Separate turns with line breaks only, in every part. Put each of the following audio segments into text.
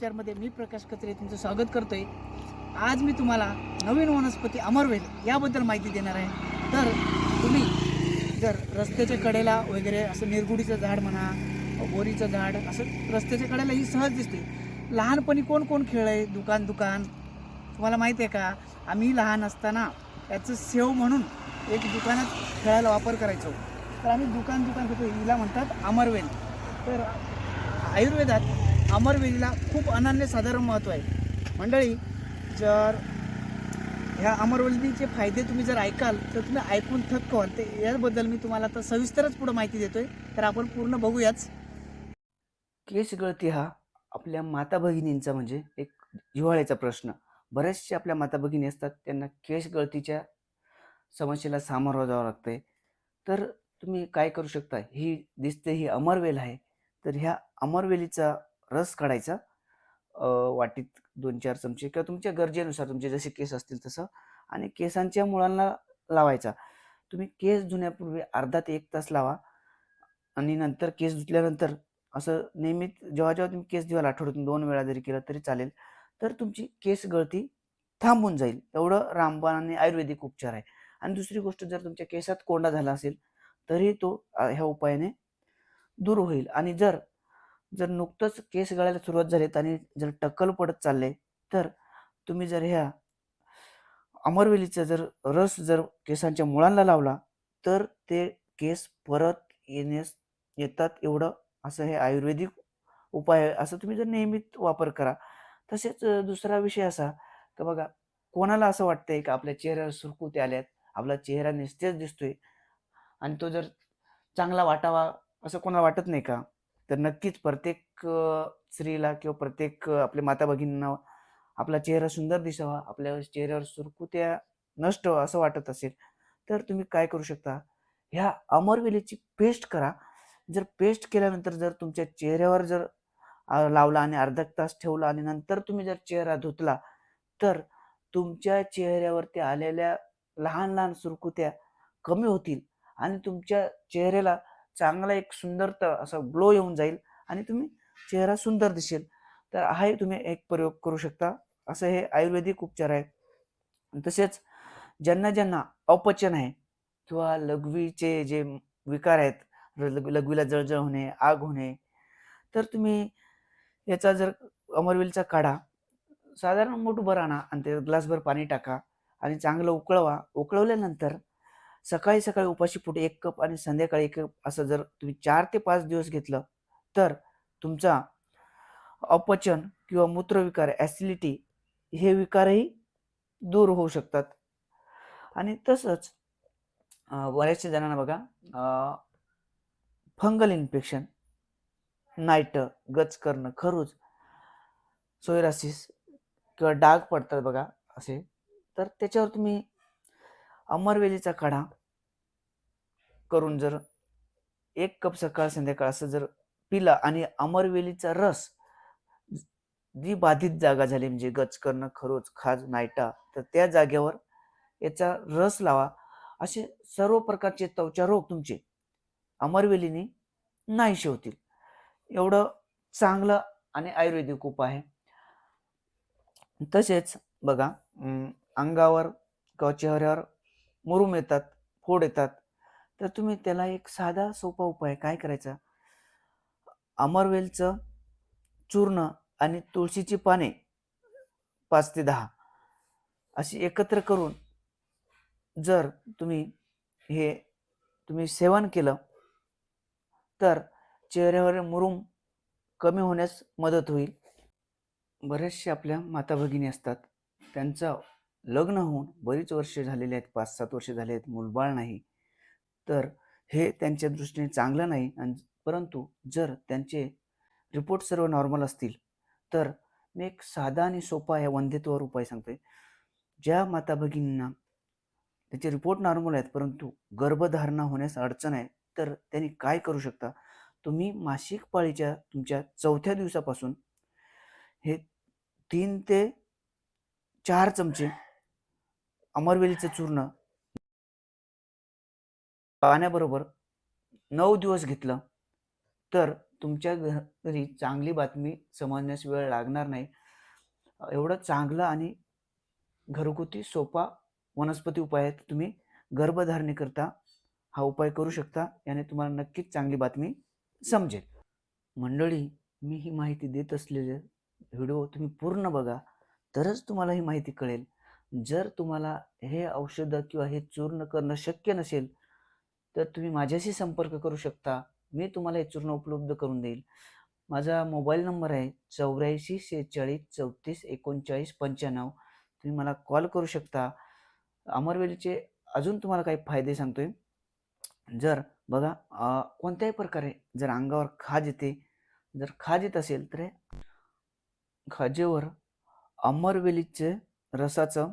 पिक्चरमध्ये मी प्रकाश कत्रे तुमचं स्वागत करतोय. आज मी तुम्हाला नवीन वनस्पती अमरवेल याबद्दल माहिती देणार आहे. तर तुम्ही जर रस्त्याच्या कडेला वगैरे असं निरगुडीचं झाड म्हणा बोरीचं झाड असं रस्त्याच्या कडेला ही सहज दिसते लहानपणी कोण कोण खेळ आहे? दुकान दुकान. तुम्हाला माहिती आहे का? आम्ही लहान असताना याचं सेव म्हणून एक दुकानात खेळायला वापर करायचो. तर आम्ही दुकान दुकान घेतो हिला म्हणतात अमरवेल. तर आयुर्वेदात अमरवेलीला खूप अनन्यसाधारण महत्त्व आहे. मंडळी जर ह्या अमरवेलीचे फायदे तुम्ही जर ऐकाल तर तुम्ही ऐकून थक्क व्हाल ते याबद्दल मी तुम्हाला आता सविस्तरच पुढं माहिती देतोय. तर आपण पूर्ण बघूयाच.
केस गळती हा आपल्या माता भगिनींचा म्हणजे एक जिव्हाळ्याचा प्रश्न. बऱ्याचशा आपल्या माता भगिनी असतात त्यांना केस गळतीच्या समस्येला सामोरं जावं लागतंय. तर तुम्ही काय करू शकता? ही दिसते ही अमरवेल आहे. तर ह्या अमरवेलीचा रस काढायचा. वाटीत दोन चार चमचे किंवा तुमच्या गरजेनुसार तुमचे जसे केस असतील तसं आणि केसांच्या मुळांना लावायचा. तुम्ही केस धुण्यापूर्वी अर्धा ते एक तास लावा आणि नंतर केस धुतल्यानंतर असं नियमित जेव्हा जेव्हा तुम्ही केस धुवाल आठवड्यातून दोन वेळा जरी केलं तरी चालेल तर तुमची केस गळती थांबून जाईल. एवढं रामबाण आणि आयुर्वेदिक उपचार आहे. आणि दुसरी गोष्ट जर तुमच्या केसात कोंडा झाला असेल तरी तो ह्या उपायाने दूर होईल. आणि जर जर नुकतंच केस गळायला सुरुवात झालीत आणि जर टक्कल पडत चालले तर तुम्ही जर ह्या अमरवेलीचा जर रस जर केसांच्या मुळांना लावला तर ते केस परत येण्यास येतात एवढं असं हे आयुर्वेदिक उपाय आहे. असं तुम्ही जर नियमित वापर करा. तसेच दुसरा विषय असा का बघा कोणाला असं वाटतंय का आपल्या चेहऱ्यावर सुरकुते आल्यात आपला चेहरा निस्तेज दिसतोय आणि तो जर चांगला वाटावा असं कोणाला वाटत नाही का? तर नक्कीच प्रत्येक स्त्रीला किंवा प्रत्येक आपल्या माता भगिनींना आपला चेहरा सुंदर दिसावा आपल्या चेहऱ्यावर सुरकुत्या नष्ट व्हावं असं वाटत असेल तर तुम्ही काय करू शकता? ह्या अमरवेलीची पेस्ट करा. जर पेस्ट केल्यानंतर जर तुमच्या चेहऱ्यावर जर लावला आणि अर्धा तास ठेवला आणि नंतर तुम्ही जर चेहरा धुतला तर तुमच्या चेहऱ्यावरती आलेल्या लहान लहान सुरकुत्या कमी होतील आणि तुमच्या चेहऱ्याला चांगला एक सुंदर असा ग्लो येऊन जाईल आणि तुम्ही चेहरा सुंदर दिसेल. तर हाही तुम्ही एक प्रयोग करू शकता. असं हे आयुर्वेदिक उपचार आहे तसेच ज्यांना ज्यांना अपचन आहे किंवा लघवीचे जे विकार आहेत लघवीला जळजळ होणे आग होणे तर तुम्ही याचा जर अमरवेलचा काढा. साधारण मोठभर आणा आणि ते ग्लासभर पाणी टाका आणि चांगलं उकळवा. उकळवल्यानंतर सकाळी सकाळी उपाशी पोटी एक कप आणि संध्याकाळी एक कप असं जर तुम्ही चार ते पाच दिवस घेतलं तर तुमचा अपचन किंवा मूत्रविकार ॲसिडिटी हे विकारही दूर होऊ शकतात. आणि तसंच बऱ्याचशा जणांना बघा फंगल इन्फेक्शन नाईट गच करणं खरूज सोयरासिस किंवा डाग पडतात बघा असे. तर त्याच्यावर तुम्ही अमरवेलीचा काढा. करून जर एक कप सकाळ संध्याकाळ असं जर पिला आणि अमरवेलीचा रस जी बाधित जागा झाली म्हणजे गच करणं खरोच खाज नायटा तर त्या जागेवर याचा रस लावा. असे सर्व प्रकारचे त्वचा रोग तुमचे अमरवेलीने नाहीसे होतील एवढं चांगलं आणि आयुर्वेदिक उपाय आहे. तसेच बघा अंगावर किंवा चेहऱ्यावर मुरुम येतात फोड येतात तर तुम्ही त्याला एक साधा सोपा उपाय काय करायचा? अमरवेलचं चूर्ण आणि तुळशीची पाने पाच ते दहा अशी एकत्र करून जर तुम्ही हे तुम्ही सेवन केलं तर चेहऱ्यावर मुरुम कमी होण्यास मदत होईल. बरेचसे आपल्या माता भगिनी असतात. त्यांचं लग्न होऊन बरीच वर्षे झालेली आहेत पाच सात वर्षे झाले आहेत मूलबाळ नाही. तर हे त्यांच्या दृष्टीने चांगलं नाही आणि परंतु जर त्यांचे रिपोर्ट सर्व नॉर्मल असतील तर मी एक साधा आणि सोपा या वंदेत्वावर उपाय सांगतोय. ज्या माता भगिनींना त्याचे रिपोर्ट नॉर्मल आहेत परंतु गर्भधारणा होण्यास अडचण आहे तर त्यांनी काय करू शकता? तुम्ही मासिक पाळीच्या तुमच्या चौथ्या दिवसापासून हे तीन ते चार चमचे अमरवेलीचं चूर्ण पाण्याबरोबर नऊ दिवस घेतलं तर तुमच्या घरी चांगली बातमी समजण्यास वेळ लागणार नाही. एवढं चांगलं आणि घरगुती सोपा वनस्पती उपाय आहे तुम्ही गर्भधारणेकरता हा उपाय करू शकता. याने तुम्हाला नक्कीच चांगली बातमी समजेल. मंडळी मी ही माहिती देत असलेले व्हिडिओ तुम्ही पूर्ण बघा तरच तुम्हाला ही माहिती कळेल. जर तुम्हाला हे औषधं किंवा हे चूर्ण करणं शक्य नसेल तर तुम्ही माझ्याशी संपर्क करू शकता. मी तुम्हाला हे चूर्ण उपलब्ध करून देईल. माझा मोबाईल नंबर आहे चौऱ्याऐंशी शेहेचाळीस चौतीस एकोणचाळीस पंच्याण्णव. तुम्ही मला कॉल करू शकता. अमरवेलीचे अजून तुम्हाला काही फायदे सांगतोय. जर बघा कोणत्याही प्रकारे जर अंगावर खाज येते जर खाज येत असेल तर खाजेवर अमरवेलीचे रसाचं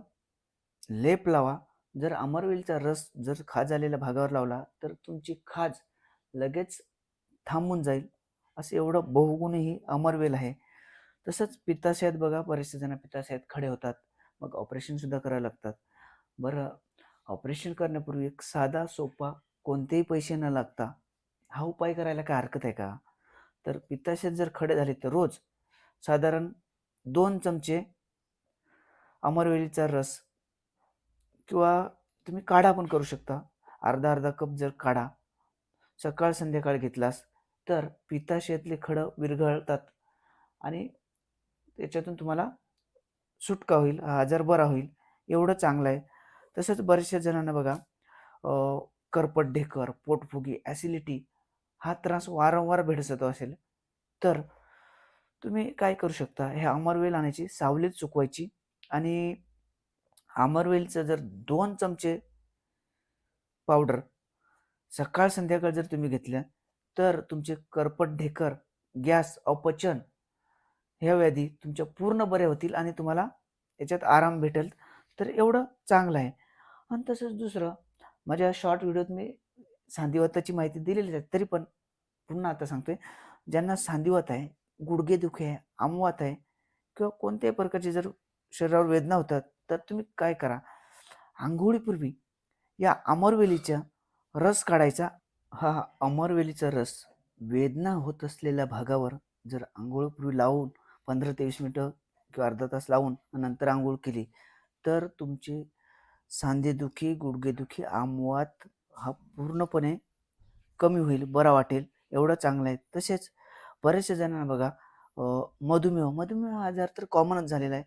लेप लावा. जर अमरवेलीचा रस जर खाज आलेल्या भागावर लावला तर तुमची खाज लगेच थांबून जाईल. असं एवढं बहुगुणही अमरवेल आहे. तसंच पित्ताशयात बघा बरेचसे जण पित्ताशयात खडे होतात. मग ऑपरेशनसुद्धा करायला करावं लागतात. बरं ऑपरेशन करण्यापूर्वी एक साधा सोपा कोणतेही पैसे न लागता हा उपाय करायला काय हरकत आहे का? तर पित्ताशयात जर खडे झाले तर रोज साधारण दोन चमचे अमरवेलीचा रस किंवा तुम्ही काढा पण करू शकता. अर्धा अर्धा कप जर काढा. सकाळ संध्याकाळ घेतलास तर पिताशयातले खडं विरघळतात आणि त्याच्यातून तुम्हाला सुटका होईल हा आजार बरा होईल एवढं चांगलं आहे. तसंच बऱ्याचशा जणांना बघा करपट ढेकर पोटफुगी ॲसिडिटी हा त्रास वारंवार भेडसतो असेल तर तुम्ही काय करू शकता? हे अमरवेल आणायची सावलीत चुकवायची आणि अमरवेलचं जर दोन चमचे पावडर सकाळ संध्याकाळ जर तुम्ही घेतल्या तर तुमचे करपट ढेकर गॅस अपचन ह्या व्याधी तुमच्या पूर्ण बऱ्या होतील आणि तुम्हाला याच्यात आराम भेटेल. तर एवढं चांगलं आहे. आणि तसंच दुसरं माझ्या शॉर्ट व्हिडिओत मी सांधिवाताची माहिती दिलेली आहे तरी पण पुन्हा आता सांगतोय ज्यांना सांधिवात आहे गुडघेदुखी आहे आमवात आहे किंवा कोणत्याही प्रकारची जर शरीरावर वेदना होतात तर तुम्ही काय करा? आंघोळीपूर्वी या अमरवेलीचा रस काढायचा. हा अमरवेलीचा रस वेदना होत असलेल्या भागावर जर आंघोळीपूर्वी लावून पंधरा ते वीस मिनटं किंवा अर्धा तास लावून नंतर आंघोळ केली तर तुमची सांधेदुखी गुडघेदुखी आमवात हा पूर्णपणे कमी होईल बरा वाटेल एवढं चांगलं आहे. तसेच बऱ्याचशा जणांना बघा मधुमेह मधुमेह हा आजार तर कॉमनच झालेला आहे.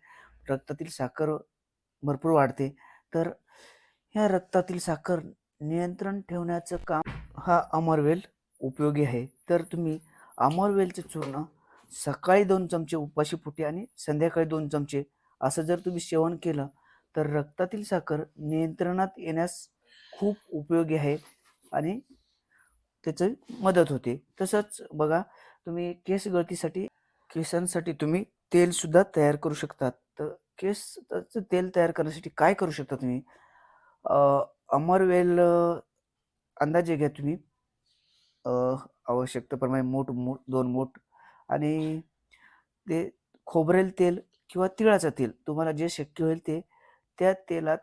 रक्तातील साखर भरपूर वाढते. तर ह्या रक्तातील साखर नियंत्रण ठेवण्याचं काम हा अमरवेल उपयोगी आहे. तर तुम्ही अमरवेलचे चूर्ण सकाळी दोन चमचे उपाशी पोटी आणि संध्याकाळी दोन चमचे असं जर तुम्ही सेवन केलं तर रक्तातील साखर नियंत्रणात येण्यास खूप उपयोगी आहे आणि त्याचं मदत होते. तसंच बघा तुम्ही केस गळतीसाठी केसांसाठी तुम्ही तेलसुद्धा तयार करू शकतात. तर केसचं तेल तयार करण्यासाठी काय करू शकता तुम्ही? अमरवेल अंदाजे घ्या तुम्ही. आवश्यकतेप्रमाणे मोठ मोठ दोन मोठ आणि ते खोबरेल तेल किंवा तिळाचं तेल तुम्हाला जे शक्य होईल ते त्या तेलात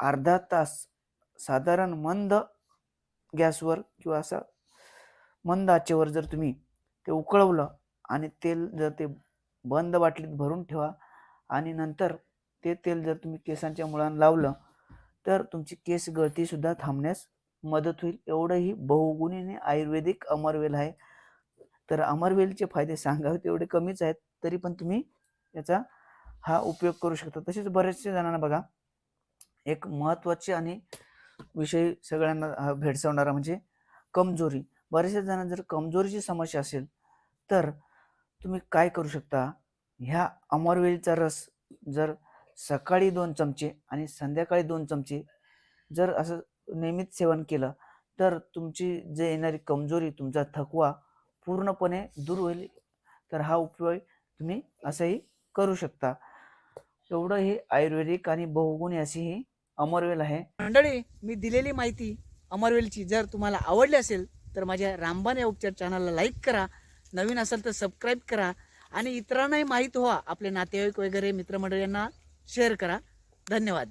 अर्धा तास साधारण मंद गॅसवर किंवा असा मंद आचेवर जर तुम्ही ते उकळवलं आणि तेल जर ते बंद बाटलीत भरून ठेवा आणि नंतर ते तेल जर तुम्ही केसांच्या मुळांना लावलं तर तुमची केस गळतीसुद्धा थांबण्यास मदत होईल. एवढंही बहुगुणीने आयुर्वेदिक अमरवेल आहे. तर अमरवेलचे फायदे सांगावे तेवढे कमीच आहेत तरी पण तुम्ही याचा हा उपयोग करू शकता. तसेच बरेचसे जणांना बघा एक महत्त्वाचे आणि विषय सगळ्यांना भेडसावणारा म्हणजे कमजोरी. बऱ्याचशा जणांना जर कमजोरीची समस्या असेल तर तुम्ही काय करू शकता? ह्या अमरवेलचा रस जर सकाळी दोन चमचे आणि संध्याकाळी दोन चमचे जर असं नियमित सेवन केलं तर तुमची जे येणारी कमजोरी तुमचा थकवा पूर्णपणे दूर होईल. तर हा उपयोग तुम्ही असंही करू शकता. एवढं हे आयुर्वेदिक आणि बहुगुणी अशी ही अमरवेल आहे.
मंडळी मी दिलेली माहिती अमरवेलची जर तुम्हाला आवडली असेल तर माझ्या रामबाण या उपचार चॅनलला लाईक करा नवीन असेल तर सबस्क्राईब करा आणि इतरांनाही माहीत व्हा. आपले नातेवाईक वगैरे मित्रमंडळींना शेअर करा. धन्यवाद.